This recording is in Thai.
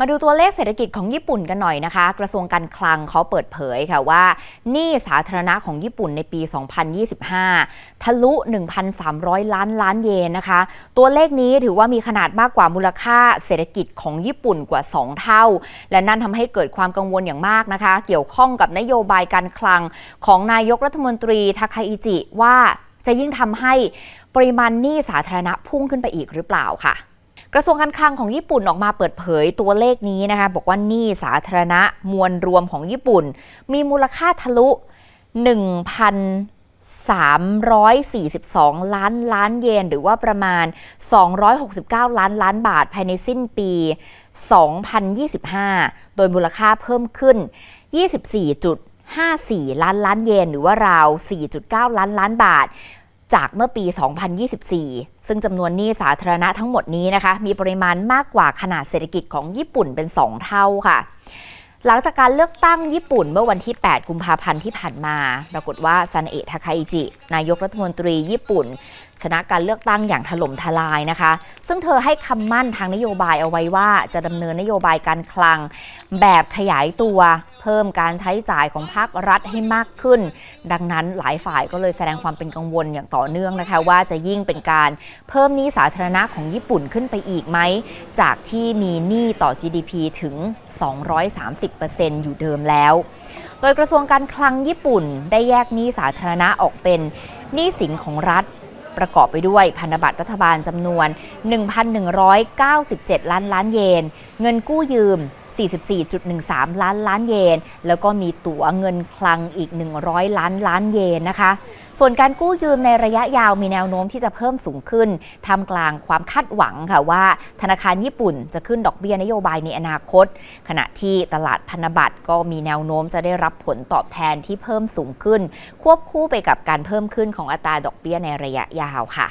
มาดูตัวเลขเศรษฐกิจของญี่ปุ่นกันหน่อยนะคะ กระทรวงการคลังเขาเปิดเผยค่ะว่าหนี้สาธารณะของญี่ปุ่นในปี 2025 ทะลุ 1,300 ล้านล้านเยนนะคะ ตัวเลขนี้ถือว่ามีขนาดมากกว่ามูลค่าเศรษฐกิจของญี่ปุ่นกว่า 2 เท่า และนั่นทำให้เกิดความกังวลอย่างมากนะคะ เกี่ยวข้องกับนโยบายการคลังของนายกรัฐมนตรีทาคาอิจิว่าจะยิ่งทำให้ปริมาณหนี้สาธารณะพุ่งขึ้นไปอีกหรือเปล่าค่ะ กระทรวงการคลังของญี่ปุ่นออกมาเปิดเผยตัวเลขนี้นะคะ บอกว่าหนี้สาธารณะมวลรวมของญี่ปุ่น มีมูลค่าทะลุ1,342 ล้านล้านเยน หรือว่าประมาณ 269 ล้านล้านบาทภายในสิ้นปี 2025 โดยมูลค่าเพิ่มขึ้น 24.54 ล้านล้านเยน หรือว่าราว 4.9 ล้านล้านบาท จากเมื่อปี 2024 ซึ่งจำนวนหนี้สาธารณะทั้งหมดนี้นะคะ มีปริมาณมากกว่าขนาดเศรษฐกิจของญี่ปุ่นเป็น 2 เท่าค่ะ หลังจากการเลือกตั้งญี่ปุ่นเมื่อวันที่ 8 กุมภาพันธ์ที่ผ่านมา ปรากฏว่าซันเอะทาคาอิจิ นายกรัฐมนตรีญี่ปุ่น ชนะการเลือกตั้งอย่างถล่มทลายนะคะ ซึ่งเธอให้คำมั่นทางนโยบายเอาไว้ว่าจะดำเนินนโยบายการคลัง แบบขยายตัว เพิ่มการใช้จ่ายของภาครัฐให้มากขึ้น ดังนั้นหลายฝ่ายก็เลยแสดงความเป็นกังวลอย่างต่อเนื่องนะคะ ว่าจะยิ่งเป็นการเพิ่มหนี้สาธารณะของญี่ปุ่นขึ้นไปอีกไหม จากที่มีหนี้ต่อ GDP ถึง 230%อยู่เดิมแล้ว โดยกระทรวงการคลังญี่ปุ่นได้แยกหนี้สาธารณะออกเป็นหนี้สินของรัฐประกอบไปด้วยพันธบัตรรัฐบาลจำนวน 1,197 ล้านล้านเยน เงินกู้ยืม 44.13 ล้านล้านเยน แล้วก็มีตั๋วเงินคลังอีก 100 ล้านล้านเยนนะคะ ส่วนการกู้ยืมในระยะยาวมีแนวโน้มที่จะเพิ่มสูงขึ้นทำกลางความคาดหวังค่ะว่า ธนาคารญี่ปุ่นจะขึ้นดอกเบี้ยนโยบายในอนาคต ขณะที่ตลาดพันธบัตรก็มีแนวโน้มจะได้รับผลตอบแทนที่เพิ่มสูงขึ้น ควบคู่ไปกับการเพิ่มขึ้นของอัตราดอกเบี้ยในระยะยาวค่ะ